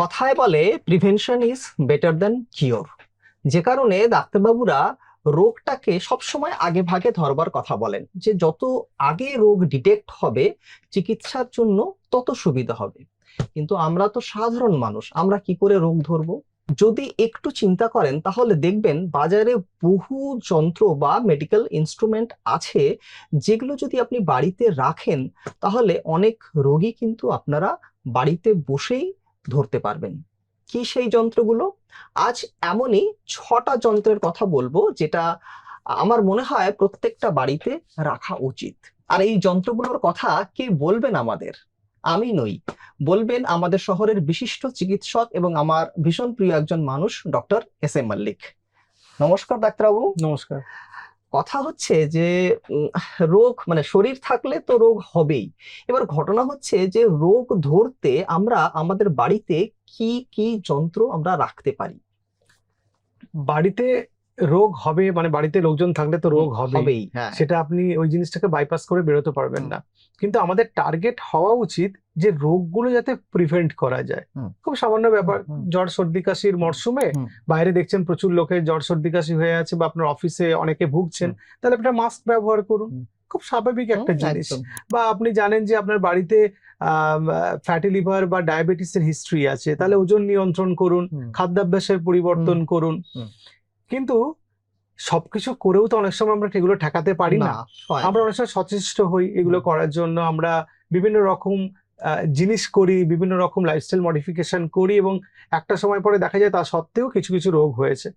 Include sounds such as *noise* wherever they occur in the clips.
কথায় বলে prevention is better than cure যে কারণে ডাক্তারবাবুরা রোগটাকে সবসময় আগে ভাগে ধরবার কথা বলেন, যে যত আগে রোগ ডিটেক্ট হবে, চিকিৎসার জন্য তত সুবিধা হবে। কিন্তু আমরা তো সাধারণ মানুষ, আমরা কি করে রোগ ধরবো? যদি একটু চিন্তা করেন, তাহলে দেখবেন বাজারে বহু যন্ত্র বা মেডিকেল ইনস্ট্রুমেন্ট আছে, যেগুলো যদি আপনি বাড়িতে রাখেন, তাহলে অনেক রোগী কিন্তু আপনারা বাড়িতে বসেই ধরতে পারবেন। কি সেই যন্ত্রগুলো? আজ এমনই ছটা যন্ত্রের কথা বলব যেটা আমার মনে হয় প্রত্যেকটা বাড়িতে রাখা উচিত। আর এই যন্ত্রগুলোর কথা কে বলবেন আমাদের? আমি নই। বলবেন আমাদের শহরের বিশিষ্ট চিকিৎসক এবং আমার ভীষণ প্রিয় একজন মানুষ ডক্টর এস এম মল্লিক। নমস্কার ডাক্তারবাবু। নমস্কার। কথা হচ্ছে যে রোগ মানে শরীর থাকলে তো রোগ হবেই। এবার ঘটনা হচ্ছে যে রোগ ধরতে আমরা আমাদের বাড়িতে কি কি যন্ত্র আমরা রাখতে পারি? বাড়িতে রোগ হবে মানে বাড়িতে লোকজন থাকলে তো রোগ হবেই। হ্যাঁ। সেটা আপনি ওই জিনিসটাকে বাইপাস করে বেরোতে পারবেন না। কিন্তু আমাদের টার্গেট হওয়া উচিত যে রোগগুলো যাতে প্রিভেন্ট করা যায়। খুব সামান্য ব্যাপার। জ্বর সর্দি কাশির মরশুমে বাইরে দেখছেন প্রচুর লোকের জ্বর সর্দি কাশি হয়ে আছে বা আপনার অফিসে অনেকে ভুগছেন তাহলে একটা মাস্ক ব্যবহার করুন। খুব স্বাভাবিক একটা জিনিস। বা আপনি জানেন যে আপনার বাড়িতে ফ্যাটি লিভার বা ডায়াবেটিসের হিস্ট্রি আছে তাহলে ওজন নিয়ন্ত্রণ করুন খাদ্যাভ্যাসের পরিবর্তন করুন। কিন্তু সবকিছু করেও তো অনেক সময় আমরা এগুলো ঠেকাতে পারি না আমরা অনেক সময় সচেষ্ট হই এগুলো করার জন্য। আমরা বিভিন্ন রকম জিনিস করি বিভিন্ন রকম লাইফস্টাইল মডিফিকেশন করি এবং একটা সময় পরে দেখা যায় তা সত্ত্বেও কিছু কিছু রোগ হয়েছে।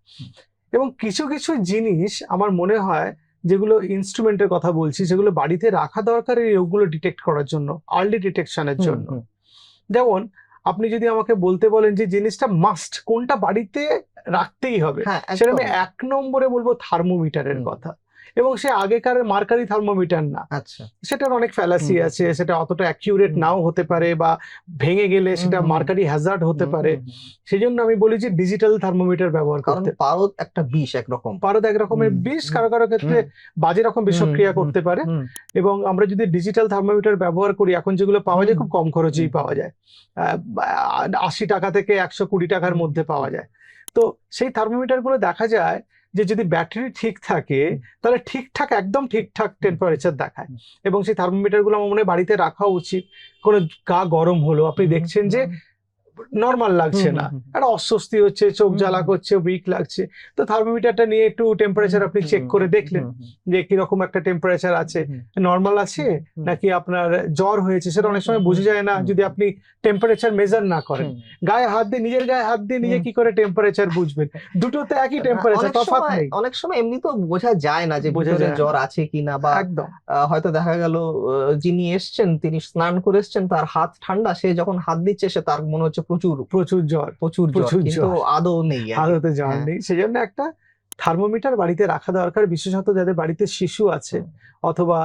এবং কিছু কিছু জিনিস আমার মনে হয় যেগুলো ইনস্ট্রুমেন্টের কথা বলছি সেগুলো বাড়িতে রাখা দরকার এই রোগগুলো ডিটেক্ট করার জন্য আর্লি ডিটেকশনের জন্য। যেমন আপনি যদি আমাকে বলতে বলেন যে জিনিসটা মাস্ট কোনটা বাড়িতে রাখতেই হবে হ্যাঁ সেটা আমি এক নম্বরে বলব থার্মোমিটারের কথা। এবং সে আগেকার মার্কারি থার্মোমিটার না। আচ্ছা। সেটার অনেক ফ্যালাসি আছে সেটা অতটা অ্যাকিউরেট নাও হতে পারে বা ভেঙে গেলে সেটা। মার্কারি হ্যাজার্ড হতে পারে। সেই জন্য আমি বলি যে ডিজিটাল থার্মোমিটার ব্যবহার কারণ করতে। পারদ একটা বিষ একরকম। পারদ এক রকমের বিষ কারও কারও ক্ষেত্রে বাজে রকম বিষক্রিয়া করতে পারে। এবং আমরা যদি ডিজিটাল থার্মোমিটার ব্যবহার করি এখন যেগুলো পাওয়া যায় খুব কম খরচেই পাওয়া যায়। আহ, আশি টাকা থেকে একশো কুড়ি টাকার মধ্যে পাওয়া যায়। তো সেই থার্মোমিটারগুলো দেখা যায় যে যদি ব্যাটারি ঠিক থাকে তাহলে ঠিকঠাক একদম ঠিকঠাক টেম্পারেচার দেখায়। এবং সেই থার্মোমিটারগুলো আমার মনে হয় বাড়িতে রাখা উচিত। কোনো গা গরম হলো আপনি দেখছেন যে নর্মাল লাগছে না। একটা অস্বস্তি হচ্ছে চোখ জ্বালা করছে উইক লাগছে। তো থার্মোমিটারটা নিয়ে একটু টেম্পারেচার আপনি চেক করে দেখলেন যে কীরকম একটা টেম্পারেচার আছে। নর্মাল আছে নাকি আপনার জ্বর হয়েছে সেটা অনেক সময় বোঝা যায় না যদি আপনি টেম্পারেচার মেজার না করেন। গায়ে হাত দিয়ে নিজের গায়ে হাত দিয়ে নিজে কি করে টেম্পারেচার বুঝবেন? দুটোতে একই টেম্পারেচার অনেক তফাৎ নেই। অনেক সময় এমনি তো বোঝা যায় না যে বোঝা যায় জ্বর আছে কিনা বা একদম। হয়তো দেখা গেল যিনি এসছেন তিনি স্নান করে এসছেন তার হাত ঠান্ডা সে যখন হাত দিচ্ছে সে তার মনে হচ্ছে প্রচুর প্রচুর জ্বর প্রচুর প্রচুর কিন্তু জ্বর। আদৌ নেই আদৌতে জ্বর হ্যাঁ। নেই। সেজন্য একটা থার্মোমিটার বাড়িতে রাখা দরকার। বিশেষত যাদের বাড়িতে শিশু আছে অথবা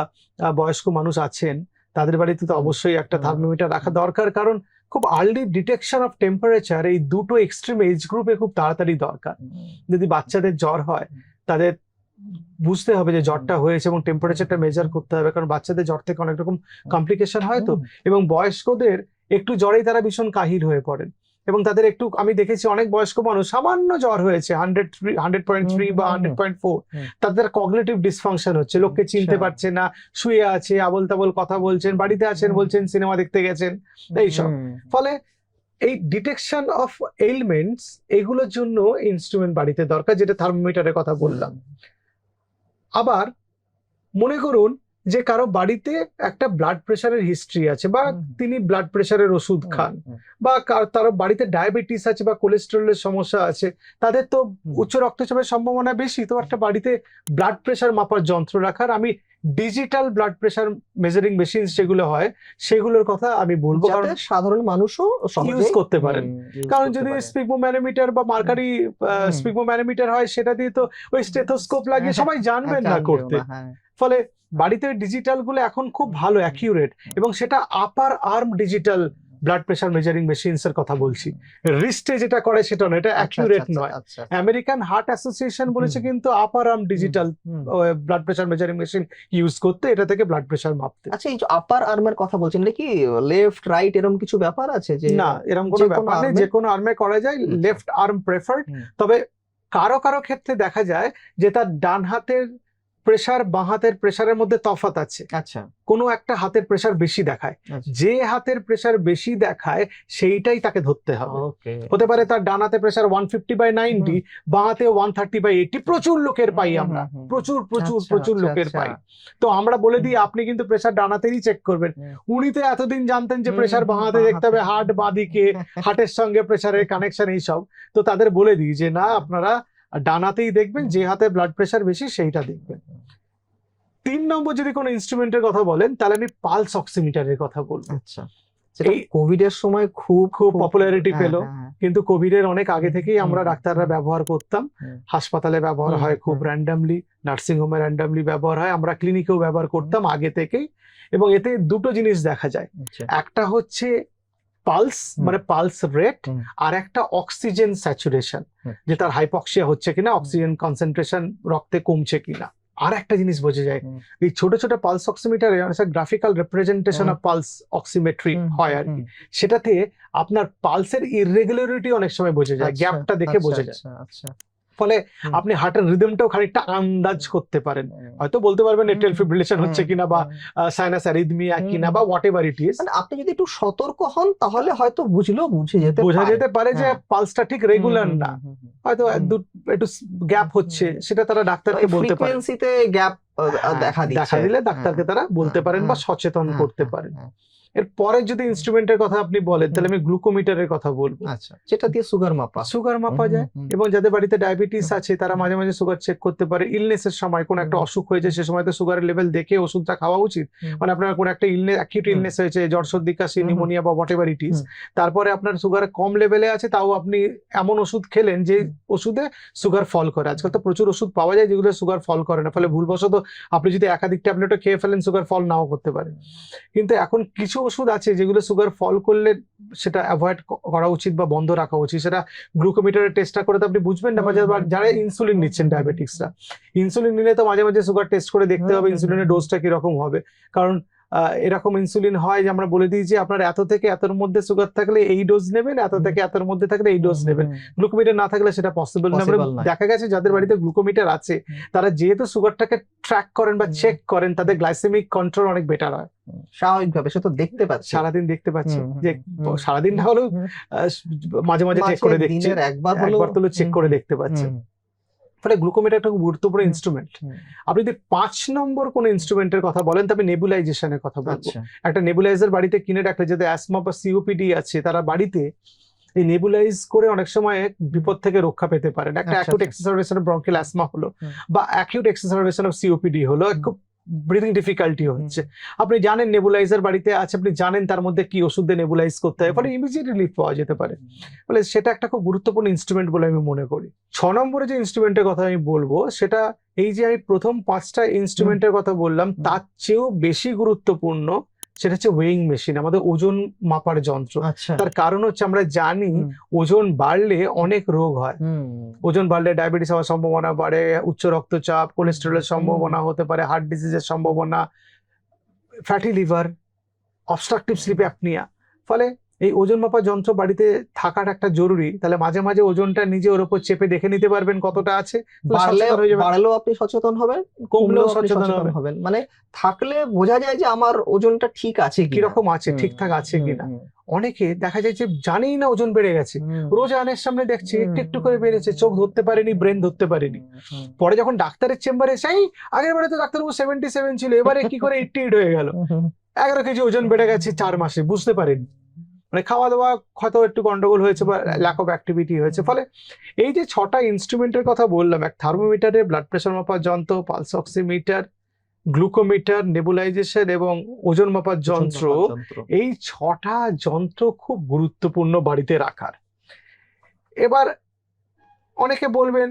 বয়স্ক মানুষ আছেন তাদের বাড়িতে তো অবশ্যই একটা থার্মোমিটার রাখা দরকার। কারণ খুব আর্লি ডিটেকশন অফ টেম্পারেচার এই দুটো এক্সট্রিম এজ গ্রুপে খুব তাড়াতাড়ি দরকার। যদি বাচ্চাদের জ্বর হয় তাদের বুঝতে হবে যে জ্বরটা হয়েছে এবং টেম্পারেচারটা মেজার করতে হবে। কারণ বাচ্চাদের জ্বর থেকে অনেক রকম কমপ্লিকেশন হয় তো। এবং বয়স্কদের একটু জ্বরেই তারা ভীষণ কাহিল হয়ে পড়েন। এবং তাদের একটু আমি দেখেছি অনেক বয়স্ক মানুষ সামান্য জ্বর হয়েছে hundred three hundred point three বা হান্ড্রেড পয়েন্ট ফোর তাদের কগনেটিভ ডিসফাংশন হচ্ছে লোককে চিনতে আচ্ছা। পারছে না শুয়ে আছে আবল তাবল কথা বলছেন বাড়িতে আছেন বলছেন সিনেমা দেখতে গেছেন এইসব। ফলে এই ডিটেকশন অফ এলিমেন্টস এগুলোর জন্য ইনস্ট্রুমেন্ট বাড়িতে দরকার যেটা থার্মোমিটারের কথা বললাম। আবার মনে করুন যে কারও বাড়িতে একটা ব্লাড প্রেশারের হিস্ট্রি আছে বা তিনি ব্লাড প্রেশারের ওষুধ খান বা কার- তার বাড়িতে ডায়াবেটিস আছে বা কোলেস্টেরলের সমস্যা আছে তাদের তো উচ্চ রক্তচাপের সম্ভাবনা বেশি তো একটা বাড়িতে ব্লাড প্রেশার মাপার যন্ত্র রাখার আমি digital blood pressure measuring machine যেগুলো হয় সেগুলোর কথা আমি বলব কারণ সাধারণ মানুষও ইউজ করতে পারেন কারণ করতে যদি। স্পিগমোম্যানোমিটার বা মার্কারি। স্পিগমোম্যানোমিটার হয় সেটা দিয়ে তো ওই স্টেথোস্কোপ লাগিয়ে হ্যাঁ, সবাই জানবেন না করতে হ্যাঁ। ফলে বাড়িতে ডিজিটালগুলো এখন খুব ভালো অ্যাকিউরেট এবং সেটা upper arm digital blood pressure measuring machines এর কথা বলছি। রিস্টে যেটা করে সেটা না এটা অ্যাকিউরেট নয়। আচ্ছা আমেরিকান হার্ট অ্যাসোসিয়েশন বলেছে কিন্তু upper arm digital. Blood pressure measuring machine use করতে এটা থেকে ব্লাড প্রেশার মাপতে। আচ্ছা এই যে আপার আর্মের কথা বলছেন এটা কি লেফট রাইট এরকম কিছু ব্যাপার আছে যে না এরকম কোনো ব্যাপার নেই যে কোনো আর্মে করা যায় আচ্ছা। Left arm preferred. তবে কারও কারও ক্ষেত্রে দেখা যায় যে তার ডান হাতের প্রেসার বাঁ হাতের প্রেসারের মধ্যে তফাৎ আছে। আচ্ছা। কোনো একটা হাতের প্রেসার বেশি দেখায়। আচ্ছা। যে হাতের প্রেসার বেশি দেখায় সেইটাই তাকে ধরতে হবে। হতে পারে তার ডান হাতে pressure one fifty by ninety বাঁ হাতে ওয়ান থার্টি বাই এইটি প্রচুর লোকের পাই আমরা। প্রচুর প্রচুর আচ্ছা, প্রচুর আচ্ছা, লোকের। পাই। তো আমরা বলে দিই আপনি কিন্তু প্রেসার ডানাতেই চেক করবেন। উনি তো এতদিন জানতেন যে প্রেসার বাঁ হাতে দেখতে হবে হার্ট বাঁ দিকে হার্টের সঙ্গে প্রেসারের কানেকশন এইসব তো তাদের বলে দিই যে না আপনারা ডানাতেই দেখবেন যে হাতে ব্লাড প্রেসার বেশি সেইটা দেখবেন। তিন নম্বর যদি কোনো ইনস্ট্রুমেন্টের কথা বলেন তাহলে আমি পালস অক্সিমিটারের কথা বলব। আচ্ছা সেটা এই- কোভিড এর সময় খুব খুব popularity হ্যাঁ, পেল। হ্যাঁ, হ্যাঁ। কিন্তু কোভিড এর অনেক আগে থেকেই আমরা ডাক্তাররা ব্যবহার করতাম। হাসপাতালে ব্যবহার হয় খুব র্যান্ডামলি নার্সিং হোমে র্যান্ডামলি ব্যবহার হয়। আমরা ক্লিনিকেও ব্যবহার করতাম আগে থেকেই। এবং এতে দুটো জিনিস দেখা যায়। আচ্ছা। একটা হচ্ছে পালস মানে পালস রেট আর একটা অক্সিজেন স্যাচুরেশন যে তার হাইপক্সিয়া হচ্ছে কিনা অক্সিজেন কনসেন্ট্রেশন রক্তে কমছে কিনা। আর একটা জিনিস বোঝা যায়। এই ছোট ছোট pulse অক্সিমিটারে graphical representation of pulse oximetry হয় আর কি। সেটাতে আপনার পালসের ইররেগুলারিটি অনেক সময় বোঝা যায় আচ্ছা, গ্যাপটা দেখে আচ্ছা, বোঝা যায়। আচ্ছা, আচ্ছা। ফলে আপনি হার্টের রিদমটাও খানিকটা আন্দাজ করতে পারেন। হয়তো বলতে পারবেন এটেল ফিব্রিলেশন হচ্ছে কিনা বা। সাইনাস অ্যারিথমিয়া হুম, কিনা বা হোয়াট এভার ইট ইজ আপনি যদি একটু সতর্ক হন তাহলে হয়তো বুঝলেও বুঝে যেতে বোঝা যেতে পারে যে হ্যাঁ। পালসটা ঠিক রেগুলার না। হয়তো একটু গ্যাপ হচ্ছে সেটা তারা ডাক্তারকে বলতে পারে। frequency-তে গ্যাপ দেখা দিলে ডাক্তারকে তারা বলতে হ্যাঁ, পারেন বা হ্যাঁ, সচেতন হ্যাঁ, করতে হ্যাঁ, পারেন। হ্যাঁ। এর পরে যদি ইনস্ট্রুমেন্টের কথা আপনি বলেন তাহলে আমি গ্লুকোমিটারের কথা বলব। আচ্ছা যেটা দিয়ে সুগার মাপা। সুগার মাপা যায়। এবং যাদের বাড়িতে ডায়াবেটিস আছে তারা মাঝে মাঝে সুগার চেক করতে পারে। ইলনেসের সময় কোন একটা অসুখ হয়েছে সে সময় তো সুগারের লেভেল দেখে ওষুধটা খাওয়া উচিত। মানে আপনার কোন একটা ইলনেস অ্যাকিউট ইলনেস হয়েছে জ্বর সর্দি কাশি। নিউমোনিয়া বা হোয়াট এভার ইট ইজ তারপরে আপনার সুগার কম লেভেলে আছে তাও আপনি এমন ওষুধ খেলেন যে ওষুধে সুগার ফল করে। আজকাল তো প্রচুর ওষুধ পাওয়া যায় যেগুলো সুগার ফল করে না। ফলে ভুলবশত আপনি যদি একাধিক ট্যাবলেটও খেয়ে ফেলেন সুগার ফল নাও করতে পারে। কিন্তু এখন কিছু ওষুধ আছে যেগুলো সুগার ফল করলে সেটা অ্যাভয়েড করা উচিত বা বন্ধ রাখা উচিত। সেটা গ্লুকোমিটারের টেস্টটা করে তো আপনি বুঝবেন না বা যারা-। ইনসুলিন নিচ্ছেন ডায়াবেটিক্সরা ইনসুলিন নিলে তো মাঝে মাঝে সুগার টেস্ট করে দেখতে হবে ইনসুলিনের ডোজটা কীরকম হবে। কারণ এরকম ইনসুলিন হয় যে আমরা বলে দিই যে আপনার এত থেকে এতর মধ্যে সুগার থাকলে এই ডোজ নেবেন এত থেকে এতর মধ্যে থাকলে এই ডোজ নেবেন। গ্লুকোমিটার না থাকলে সেটা পসিবল না। আমরা দেখা গেছে যাদের বাড়িতে গ্লুকোমিটার আছে তারা যেহেতু সুগারটাকে ট্র্যাক করেন বা চেক করেন তাদের গ্লাইসেমিক কন্ট্রোল অনেক বেটার হয়। স্বাভাবিকভাবে সে তো দেখতে পাচ্ছে। সারাদিন দেখতে পাচ্ছে। যে সারাদিন না হলেও মাঝে মাঝে চেক করে দেখছে। একবার হলো একবার তো চেক করে দেখতে পাচ্ছে। ফলে গ্লুকোমিটার একটা গুরুত্বপূর্ণ ইনস্ট্রুমেন্ট আপনি যদি পাঁচ নম্বর কোন ইনস্ট্রুমেন্টের কথা বলেন তবে নেবুলাইজেশনের কথা বলব। আচ্ছা। একটা নেবুলাইজার বাড়িতে কিনে রাখলে যাদের অ্যাসমা বা সিওপিডি আছে তারা বাড়িতে এই নেবুলাইজ করে অনেক সময় বিপদ থেকে রক্ষা পেতে পারেন। একটা acute. Exacerbation of bronchial asthma হলো বা অ্যাকিউট এক্সারভেশন অফ সিওপিডি হলো। খুব ব্রিদিং ডিফিকাল্টি হচ্ছে। আপনি জানেন নেবুলাইজার বাড়িতে আছে আপনি জানেন তার মধ্যে কি ওষুধে নেবুলাইজ করতে হয় ফলে ইমিডিয়েট রিলিফ পাওয়া যেতে পারে। ফলে সেটা একটা খুব গুরুত্বপূর্ণ ইনস্ট্রুমেন্ট বলে আমি মনে করি। ছ নম্বরে যে ইনস্ট্রুমেন্টের কথা আমি বলব সেটা এই যে আমি প্রথম পাঁচটা ইনস্ট্রুমেন্টের কথা বললাম তার চেয়েও বেশি গুরুত্বপূর্ণ সেটা হচ্ছে ওয়েইং মেশিন আমাদের ওজন মাপার যন্ত্র। আচ্ছা। তার কারণ হচ্ছে আমরা জানি ওজন বাড়লে অনেক রোগ হয়। ওজন বাড়লে ডায়াবেটিস হওয়ার সম্ভাবনা বাড়ে উচ্চ রক্তচাপ কোলেস্টেরলের সম্ভাবনা হতে পারে হার্ট ডিজিজের সম্ভাবনা fatty liver obstructive sleep apnoea ফলে এই ওজন মাপার যন্ত্র বাড়িতে থাকাটা একটা জরুরি। তাহলে মাঝে মাঝে ওজনটা নিজে ওর উপর চেপে দেখে নিতে পারবেন কতটা আছে। বাড়লেও আপনি সচেতন হবেন কমলেও সচেতন হবে হবেন। মানে থাকলে বোঝা যায় যে আমার ওজনটা ঠিক আছে কীরকম আছে ঠিকঠাক আছে কিনা। অনেকে দেখা যায় যে জানেই না ওজন বেড়ে গেছে। রোজ আনের সামনে দেখছে একটু একটু করে বেড়েছে চোখ ধরতে পারেনি ব্রেন ধরতে পারেনি। পরে যখন ডাক্তারের চেম্বারে যাই আগের বারে তো ডাক্তারবাবু সেভেন্টি সেভেন ছিল এবারে কি করে *laughs* এইটটি এইট হয়ে গেল? এগারো কেজি ওজন বেড়ে গেছে চার মাসে বুঝতে পারেন। মানে খাওয়া দাওয়া হয়তো একটু গন্ডগোল হয়েছে বা ল্যাক অফ অ্যাক্টিভিটি হয়েছে। ফলে এই যে ছটা ইনস্ট্রুমেন্টের কথা বললাম এক থার্মোমিটারে ব্লাড প্রেশার মাপার যন্ত্র পালস অক্সিমিটার গ্লুকোমিটার নেবুলাইজেশন এবং ওজন মাপার যন্ত্র। এই ছটা যন্ত্র খুব গুরুত্বপূর্ণ বাড়িতে রাখার। এবার অনেকে বলবেন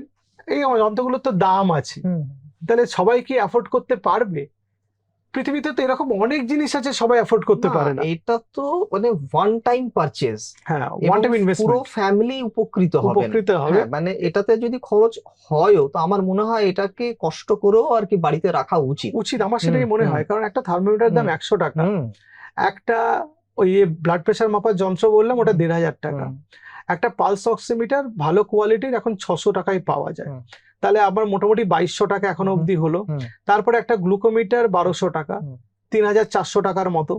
এই যন্ত্রগুলোর তো দাম আছে। তাহলে সবাই কি অ্যাফোর্ড করতে পারবে? পৃথিবীতে তো এরকম অনেক জিনিস আছে সবাই অ্যাফোর্ড করতে পারে না। এটা তো মানে ওয়ান টাইম পারচেজ হ্যাঁ ওয়ান টাইম ইনভেস্টমেন্ট পুরো ফ্যামিলি উপকৃত হবে উপকৃত হবে। মানে এটাতে যদি খরচ হয়ও তো আমার মনে হয় এটাকে কষ্ট করেও আর কি বাড়িতে রাখা উচিত। উচিত আমার সেটাই মনে হয় কারণ একটা থার্মোমিটার দাম। একশো টাকা। একটা ওই ব্লাড প্রেশার মাপার যন্ত্র বললাম ওটা দেড় হাজার টাকা। একটা পালস অক্সিমিটার ভালো কোয়ালিটির এখন ছশো টাকায় পাওয়া যায়। তাহলে আবার মোটামুটি বাইশশো টাকা এখন অব্দি অবধি হলো। তারপরে একটা গ্লুকোমিটার বারোশো টাকা তিন হাজার চারশো টাকার মতো।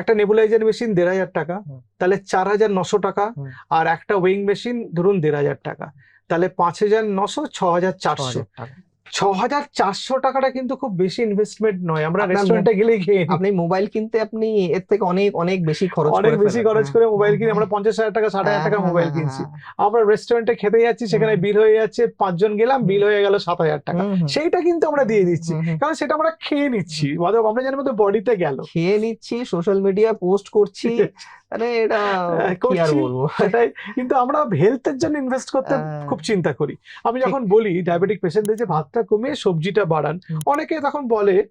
একটা নেবুলাইজার মেশিন দেড় হাজার টাকা তাহলে চার হাজার নশো টাকা। আর একটা ওয়েইং মেশিন ধরুন দেড় হাজার টাকা। তাহলে পাঁচ হাজার নশো ছ হাজার চারশো ছ হাজার চারশো টাকাটা কিন্তু খুব বেশি ইনভেস্টমেন্ট নয়। আমরা রেস্টুরেন্টে গেলেই খেয়ে আপনি মোবাইল কিনতে আপনি এর থেকে অনেক অনেক বেশি খরচ অনেক বেশি খরচ করে মোবাইল কিনি হ্যাঁ, আমরা পঞ্চাশ হাজার টাকা ষাট হাজার হ্যাঁ, টাকা মোবাইল হ্যাঁ, কিনছি। আমরা রেস্টুরেন্টে খেতে যাচ্ছি সেখানে বিল হয়ে যাচ্ছে পাঁচজন গেলাম বিল হয়ে গেল সাত হাজার টাকা। সেইটা কিন্তু আমরা দিয়ে দিচ্ছি। কারণ সেটা আমরা খেয়ে নিচ্ছি। আমরা জানি আমাদের বডিতে গেল। খেয়ে নিচ্ছি সোশ্যাল মিডিয়া পোস্ট করছি। *laughs* মানে এটা কি আর বলব? সেটাই। কিন্তু আমরা হেলথের জন্য ইনভেস্ট করতে। খুব চিন্তা করি। আমি যখন বলি ডায়াবেটিক পেশেন্টদের যে ভাতটা কমিয়ে সবজিটা বাড়ান। অনেকে তখন বলে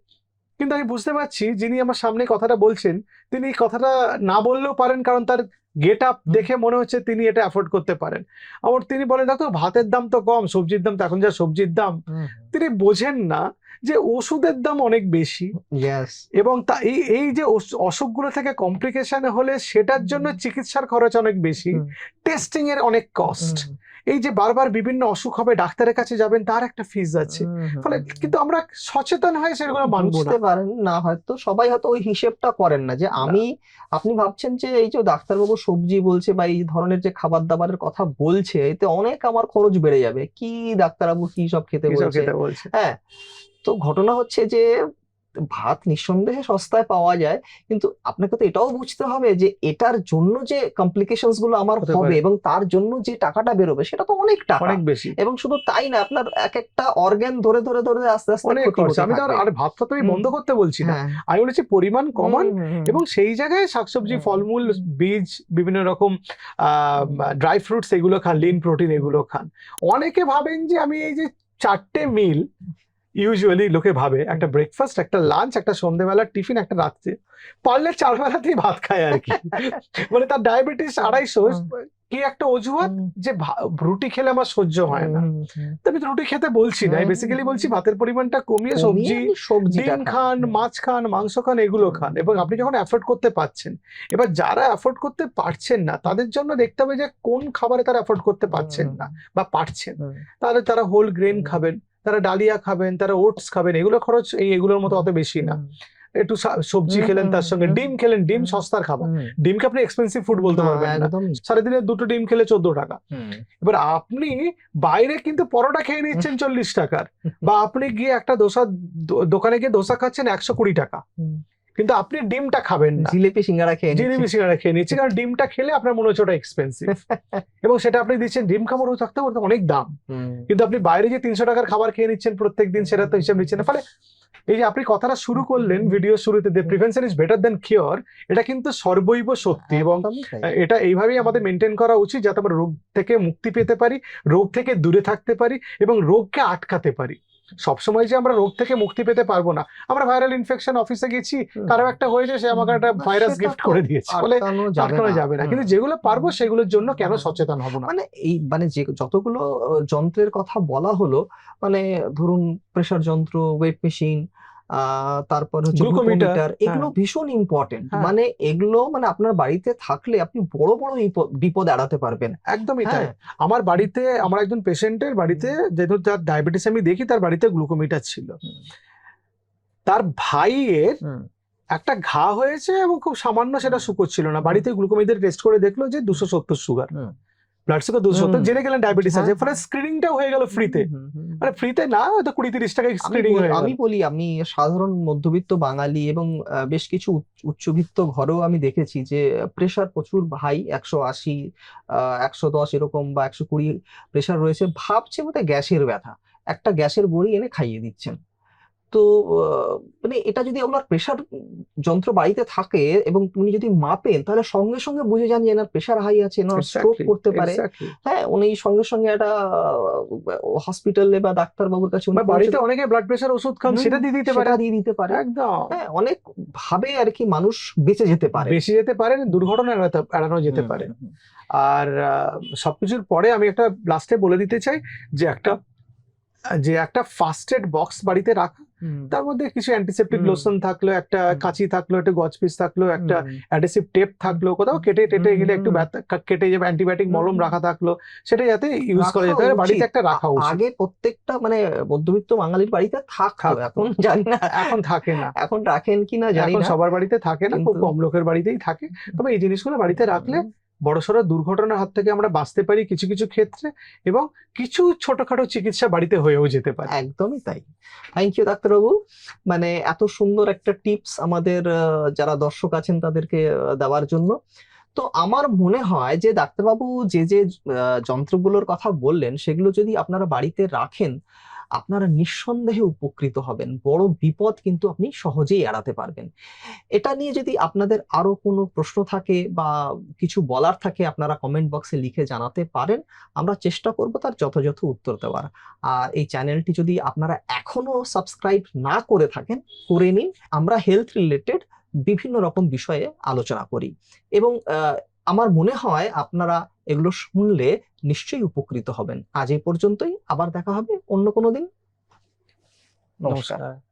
কিন্তু আমি বুঝতে পারছি যিনি আমার সামনে কথাটা বলছেন তিনি এই কথাটা না বললেও পারেন কারণ তার গেট আপ দেখে মনে হচ্ছে তিনি এটা অ্যাফোর্ড করতে পারেন। আমার তিনি বলেন দেখো ভাতের দাম তো কম সবজির দাম তো এখন যা সবজির দাম। তিনি বোঝেন না যে ওষুধের দাম অনেক বেশি। এবং তা এই এই যে অস- অসুখগুলো থেকে কমপ্লিকেশন হলে সেটার জন্য চিকিৎসার খরচ অনেক বেশি। টেস্টিং এর অনেক কস্ট এই যে বারবার বিভিন্ন অসুখ হবে ডাক্তারের কাছে যাবেন তার একটা ফিজ আছে। ফলে কিন্তু আমরা সচেতন হয়ে সেগুলো বুঝতে পারেন না হয়তো সবাই হয়তো ওই হিসেবটা করেন না যে আমি আপনি ভাবছেন যে এই যে ডাক্তারবাবু সবজি বলছে বা এই ধরনের যে খাবার দাবারের কথা বলছে এতে অনেক আমার খরচ বেড়ে যাবে। কি ডাক্তারবাবু কি সব খেতে বলছে? হ্যাঁ তো ঘটনা হচ্ছে যে ভাত নিঃসন্দেহে সস্তায় পাওয়া যায় কিন্তু আপনাকে তো এটাও বুঝতে হবে যে এটার জন্য যে কমপ্লিকেশনসগুলো আমার হবে এবং তার জন্য যে টাকাটা বেরোবে সেটা তো অনেক টাকা। অনেক বেশি। এবং শুধু তাই না আপনার এক একটা অর্গান ধরে ধরে ধরে আস্তে আস্তে অনেক খরচ। আমি তো আর-। ভাতটা তো আমি বন্ধ করতে বলছি না। হ্যাঁ। আমি বলেছি পরিমাণ কমান। এবং সেই জায়গায় শাকসবজি ফলমূল বীজ বিভিন্ন রকম ড্রাই ফ্রুটস এগুলো খান লিন প্রোটিন এগুলো খান। অনেকে ভাবেন যে আমি এই যে চারটে মিল ইউজুয়ালি লোকে ভাবে একটা ব্রেকফাস্ট একটা লাঞ্চ একটা সন্ধ্যেবেলার টিফিন একটা রাত্রে। পারলে চার বেলাতেই ভাত খায় আর কি। *laughs* মানে তার ডায়াবেটিস আড়াইশো। কি একটা অজুহাত যে রুটি খেলে আমার সহ্য হয় না। আমি রুটি খেতে বলছি না। বেসিক্যালি বলছি ভাতের পরিমাণটা কমিয়ে কমিয়ে সবজি ডিম খান। মাছ খান মাংস খান এগুলো খান। এবং আপনি যখন অ্যাফোর্ড করতে পারছেন এবার যারা অ্যাফোর্ড করতে পারছেন না তাদের জন্য দেখতে হবে যে কোন খাবারে তারা অ্যাফোর্ড করতে পারছেন না বা পারছেন। তাহলে তারা হোল গ্রেন খাবেন। তারা ডালিয়া খাবেন তারা ওটস খাবেন এগুলো খরচ এই এগুলোর মতো অত বেশি না। একটু সবজি খেলেন তার সঙ্গে ডিম খেলেন ডিম সস্তার খাবার। ডিমকে আপনি এক্সপেন্সিভ ফুড বলতে পারবেন না। সারাদিনে দুটো ডিম খেলে চোদ্দ টাকা। এবার আপনি বাইরে কিন্তু পরোটা খেয়ে নিচ্ছেন চল্লিশ টাকার। বা আপনি গিয়ে একটা দোসা দোকানে গিয়ে দোসা খাচ্ছেন একশো কুড়ি টাকা। কিন্তু আপনি ডিমটা খাবেন না। জিলিপি সিঙ্গারা খেয়ে। জিলিপি সিঙ্গারা খেয়ে নিচ্ছি কারণ ডিমটা খেলে আপনার মনে হচ্ছে ওটা এক্সপেন্সিভ *laughs* এবং সেটা আপনি দিচ্ছেন ডিম খাবার থাকতে পারতে অনেক দাম। কিন্তু আপনি বাইরে যে তিনশো টাকার খাবার খেয়ে নিচ্ছেন প্রত্যেক দিন সেটা তো হিসাব নিচ্ছেন ফলে এই যে আপনি কথাটা শুরু করলেন ভিডিও শুরুতে যে prevention is better than cure এটা কিন্তু সর্বৈব সত্যি এবং এটা এইভাবেই আমাদের মেনটেন করা উচিত যাতে আমরা রোগ থেকে মুক্তি পেতে পারি রোগ থেকে দূরে থাকতে পারি এবং রোগকে আটকাতে পারি। সবসময় যে আমরা রোগ থেকে মুক্তি পেতে পারব না। আমরা ভাইরাল ইনফেকশন অফিসে গেছি। কারও একটা হয়েছে সে আমাকে একটা ভাইরাস গিফট করে দিয়েছে। বলে আটকানো যাবে না। কিন্তু যেগুলো পারব সেগুলোর জন্য কেন সচেতন হব না? মানে এই মানে যে যতগুলো যন্ত্রের কথা বলা হলো মানে ধরুন প্রেসার যন্ত্র ওয়েট মেশিন তারপর হচ্ছে গ্লুকোমিটার এগুলো ভীষণ ইম্পর্টেন্ট হ্যাঁ। মানে এগুলো মানে আপনার বাড়িতে থাকলে আপনি বড় বড় বিপদ- এড়াতে পারবেন। একদমই তাই। হ্যাঁ। আমার বাড়িতে আমার একজন পেশেন্টের বাড়িতে যেহেতু তার ডায়াবেটিস আমি দেখি তার বাড়িতে গ্লুকোমিটার ছিল। তার ভাইয়ের একটা ঘা হয়েছে এবং খুব সামান্য সেটা শুকোচ্ছিল না। বাড়িতে গ্লুকোমিটার টেস্ট করে দেখল যে দুশো সত্তর সুগার। ব্লাড সুগার দুশো সত্তর জেনে গেলেন ডায়াবেটিস আছে। হ্যাঁ, ফলে হ্যাঁ। স্ক্রিনিংটাও হয়ে গেল ফ্রিতে। মানে ফ্রিতে না হয়তো কুড়ি তিরিশ টাকায় আমি স্ক্রিনিং হয়ে আমি বলি আমি সাধারণ মধ্যবিত্ত বাঙালি এবং বেশ কিছু উচ্চবিত্ত ঘরেও আমি দেখেছি যে প্রেশার প্রচুর হাই একশো আশি একশো দশ এরকম বা একশো কুড়ি প্রেশার রয়েছে। ভাবছে বোধহয় গ্যাসের ব্যথা। একটা গ্যাসের বড়ি এনে খাইয়ে দিচ্ছেন। তো মানে এটা যদি আপনার প্রেশার যন্ত্র বাড়িতে থাকে এবং উনি যদি মাপেন তাহলে সঙ্গে সঙ্গে বুঝে যান যে এনার প্রেশার হাই আছে এনার স্ট্রোক করতে পারে। হ্যাঁ উনি সঙ্গে সঙ্গে একটা হসপিটালে বা ডাক্তারবাবুর কাছে উনি বাড়িতে অনেকে ব্লাড প্রেশার ওষুধ খান সেটা দিয়ে দিতে পারে দিয়ে দিতে পারে। একদম। হ্যাঁ অনেক ভাবে আর কি মানুষ বেঁচে যেতে পারে। বেঁচে যেতে পারে দুর্ঘটনা এড়ানো যেতে পারে। আর সবকিছুর পরে আমি একটা লাস্টে বলে দিতে চাই যে একটা যে একটা ফার্স্ট এড বক্স বাড়িতে রাখা তার মধ্যে কিছু অ্যান্টিসেপ্টিক লোশন থাকল একটা কাঁচি থাকল একটা গজ পিস থাকল একটা অ্যাডেসিভ টেপ থাকল কোথাও কেটে টেটে গেলে একটু কেটে যাবে অ্যান্টিবায়োটিক মলম রাখা থাকল সেটা যাতে ইউজ করা যেতে পারে বাড়িতে একটা রাখা উচিত। আগে প্রত্যেকটা মানে মধ্যবিত্ত বাঙালির বাড়িতে থাকতো। এখন জানি না। এখন থাকে না। এখন রাখেন কিনা জানি না। সবার বাড়িতে থাকে না খুব কম লোকের বাড়িতেই থাকে। তবে এই জিনিসগুলো বাড়িতে রাখলে বড়সড় দুর্ঘটনার হাত থেকে আমরা বাঁচতে পারি কিছু কিছু ক্ষেত্রে এবং কিছু ছোটখাটো চিকিৎসা বাড়িতে হয়েও যেতে পারে। একদমই তাই। থ্যাংক ইউ ডাক্তারবাবু মানে এত সুন্দর একটা টিপস আমাদের যারা দর্শক আছেন তাদেরকে দেওয়ার জন্য। তো আমার মনে হয় যে ডাক্তারবাবু যে যে যন্ত্রগুলোর কথা বললেন, সেগুলো যদি আপনারা বাড়িতে রাখেন আপনারা নিঃসন্দেহে উপকৃত হবেন। বড় বিপদ কিন্তু আপনি সহজেই এড়াতে পারবেন। এটা নিয়ে যদি আপনাদের আরও কোনো প্রশ্ন থাকে বা কিছু বলার থাকে, আপনারা কমেন্ট বক্সে লিখে জানাতে পারেন। আমরা চেষ্টা করব তার যথাযথ উত্তর দেওয়ার। আর এই চ্যানেলটি যদি আপনারা এখনও সাবস্ক্রাইব না করে থাকেন, করে নিন। আমরা হেলথ রিলেটেড বিভিন্ন রকম বিষয়ে আলোচনা করি। এবং আমার মনে হয় আপনারা এগুলো শুনলে নিশ্চয়ই উপকৃত হবেন। আজ এই পর্যন্তই, আবার দেখা হবে অন্য কোনো দিন। নমস্কার।